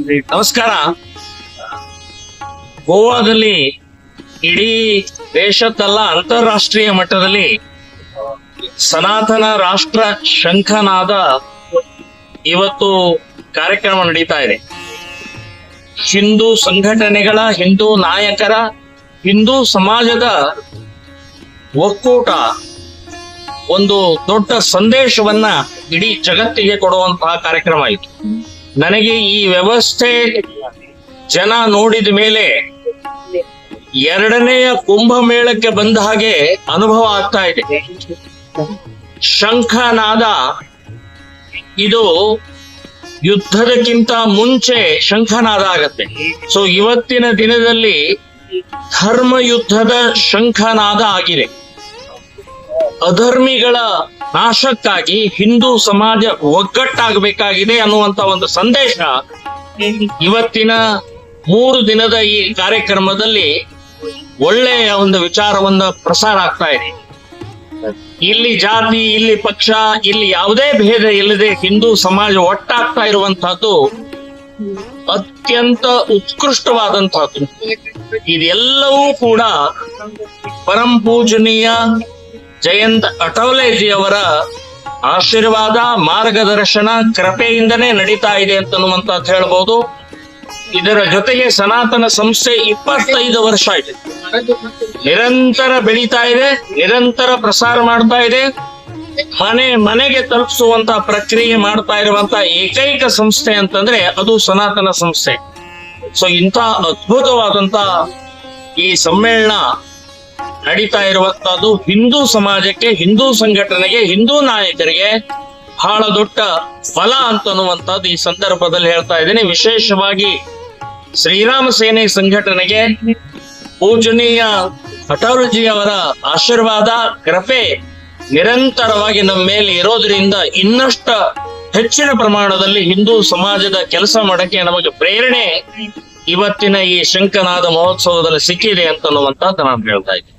ನಮಸ್ಕಾರ. ಗೋವಾದಲ್ಲಿ ಇಡೀ ದೇಶದಲ್ಲ ಅಂತಾರಾಷ್ಟ್ರೀಯ ಮಟ್ಟದಲ್ಲಿ ಸನಾತನ ರಾಷ್ಟ್ರ ಶಂಖನಾದ ಇವತ್ತು ಕಾರ್ಯಕ್ರಮ ನಡೀತಾ ಇದೆ. ಹಿಂದೂ ಸಂಘಟನೆಗಳ ಹಿಂದೂ ನಾಯಕರ ಹಿಂದೂ ಸಮಾಜದ ಒಕ್ಕೂಟ ಒಂದು ದೊಡ್ಡ ಸಂದೇಶವನ್ನ ಇಡೀ ಜಗತ್ತಿಗೆ ಕೊಡುವಂತಹ ಕಾರ್ಯಕ್ರಮ ಇತ್ತು ನನಗೆ ಈ ವ್ಯವಸ್ಥೆ ಜನ ನೋಡಿದ ಮೇಲೆ ಎರಡನೆಯ ಕುಂಭಮೇಳಕ್ಕೆ ಬಂದ ಹಾಗೆ ಅನುಭವ ಆಗ್ತಾ ಇದೆ. ಶಂಖನಾದ ಇದು ಯುದ್ಧದಕ್ಕಿಂತ ಮುಂಚೆ ಶಂಖನಾದ ಆಗತ್ತೆ. ಸೊ ಇವತ್ತಿನ ದಿನದಲ್ಲಿ ಧರ್ಮ ಯುದ್ಧದ ಶಂಖನಾದ ಆಗಿದೆ. ಅಧರ್ಮಿಗಳ ನಾಶಕ್ಕಾಗಿ ಹಿಂದೂ ಸಮಾಜ ಒಗ್ಗಟ್ಟಾಗಬೇಕಾಗಿದೆ ಅನ್ನುವಂತ ಒಂದು ಸಂದೇಶ ಇವತ್ತಿನ ಮೂರು ದಿನದ ಈ ಕಾರ್ಯಕ್ರಮದಲ್ಲಿ ಒಳ್ಳೆಯ ಒಂದು ವಿಚಾರವನ್ನ ಪ್ರಸಾರ ಆಗ್ತಾ ಇದೆ. ಇಲ್ಲಿ ಜಾತಿ, ಇಲ್ಲಿ ಪಕ್ಷ, ಇಲ್ಲಿ ಯಾವುದೇ ಭೇದ ಇಲ್ಲದೆ ಹಿಂದೂ ಸಮಾಜ ಒಟ್ಟಾಗ್ತಾ ಇರುವಂತಹದ್ದು ಅತ್ಯಂತ ಉತ್ಕೃಷ್ಟವಾದಂತಹದ್ದು. ಇದೆಲ್ಲವೂ ಕೂಡ ಪರಂ ಪೂಜನೀಯ ಜಯಂತ್ ಅಟೋಲೇಜಿಯವರ ಆಶೀರ್ವಾದ, ಮಾರ್ಗದರ್ಶನ, ಕೃಪೆಯಿಂದನೇ ನಡೀತಾ ಇದೆ ಅಂತನ್ನುವಂತ ಹೇಳ್ಬೋದು. ಇದರ ಜೊತೆಗೆ ಸನಾತನ ಸಂಸ್ಥೆ ಇಪ್ಪತ್ತೈದು ವರ್ಷ ಇದೆ ನಿರಂತರ ಬೆಳೀತಾ ಇದೆ, ನಿರಂತರ ಪ್ರಸಾರ ಮಾಡ್ತಾ ಇದೆ. ಮನೆ, ಮನೆಗೆ ತಲುಪಿಸುವಂತ ಪ್ರಕ್ರಿಯೆ ಮಾಡ್ತಾ ಇರುವಂತ ಏಕೈಕ ಸಂಸ್ಥೆ ಅಂತಂದ್ರೆ ಅದು ಸನಾತನ ಸಂಸ್ಥೆ. ಸೊ ಇಂಥ ಅದ್ಭುತವಾದಂತ ಈ ಸಮ್ಮೇಳನ ನಡೀತಾ ಇರುವಂತಹದ್ದು ಹಿಂದೂ ಸಮಾಜಕ್ಕೆ, ಹಿಂದೂ ಸಂಘಟನೆಗೆ, ಹಿಂದೂ ನಾಯಕರಿಗೆ ಬಹಳ ದೊಡ್ಡ ಫಲ ಅಂತನ್ನುವಂಥದ್ದು ಈ ಸಂದರ್ಭದಲ್ಲಿ ಹೇಳ್ತಾ ಇದ್ದೀನಿ. ವಿಶೇಷವಾಗಿ ಶ್ರೀರಾಮ ಸೇನೆ ಸಂಘಟನೆಗೆ ಪೂಜನೀಯ ಅವರ ಆಶೀರ್ವಾದ, ಕೃಪೆ ನಿರಂತರವಾಗಿ ನಮ್ಮ ಮೇಲೆ ಇರೋದ್ರಿಂದ ಇನ್ನಷ್ಟ ಹೆಚ್ಚಿನ ಪ್ರಮಾಣದಲ್ಲಿ ಹಿಂದೂ ಸಮಾಜದ ಕೆಲಸ ಮಾಡಕ್ಕೆ ನಮಗೆ ಪ್ರೇರಣೆ ಇವತ್ತಿನ ಈ ಶಂಕನಾದ ಮಹೋತ್ಸವದಲ್ಲಿ ಸಿಕ್ಕಿದೆ ಅಂತನ್ನುವಂತ ನಾನು ಹೇಳ್ತಾ ಇದ್ದೀನಿ.